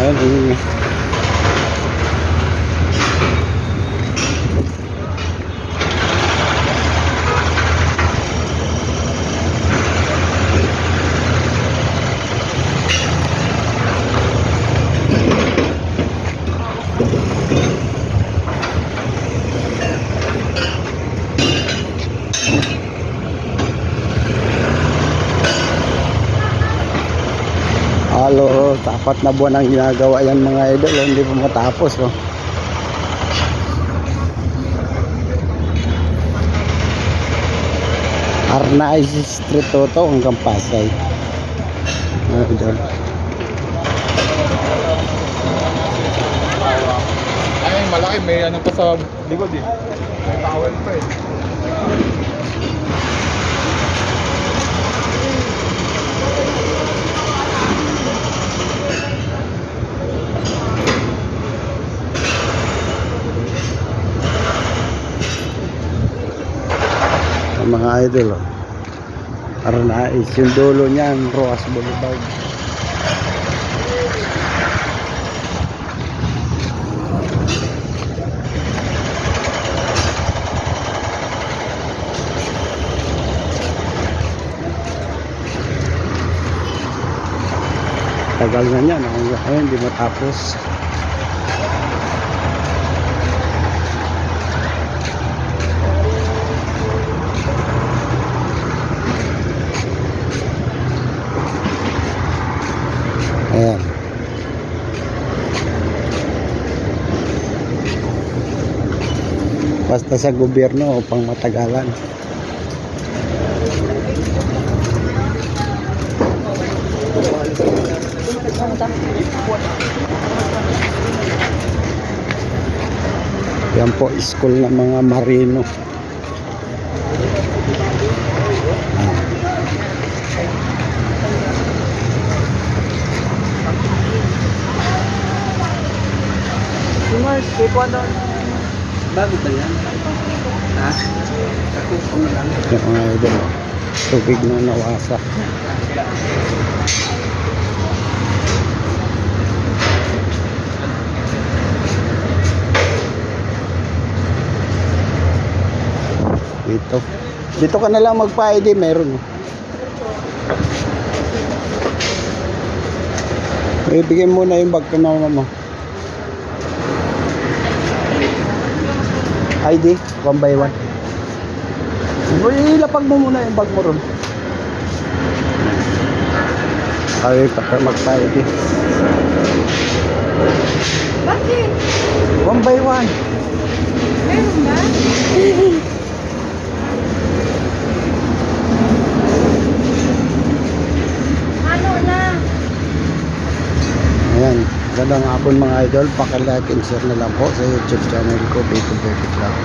Ayan, ingay. Tapat na buwan ang ginagawa yan mga idol, oh, hindi pa matapos. Oh. Arnaiz Street to to hanggang Pasay. Idol. Ay, malaki. May ano pa sa likod eh. May towel pa eh. Mga idol. Oh. Arnaiz, yung dulo niyan, Roas Boulevard. Tagal na niyan, hanggang ngayon hindi matapos. Ayan. Basta sa gobyerno o pang matagalan. Yan po, school ng mga marino. Mars, kipo doon. Bago ba yan? Ha? Yung mga idol, oh. tubig na nawasa. Dito. Dito ka na lang magpa-ID, meron. oh. Ibigay mo na yung bag ko na mo. ID, one by one. Ilapag mo muna yung bag mo ron. Pa magpa-ID. Bakit? One by one. Magandang hapon mga idol. Paki-like and share na lang po sa YouTube channel ko, Bacon Baby Vlog.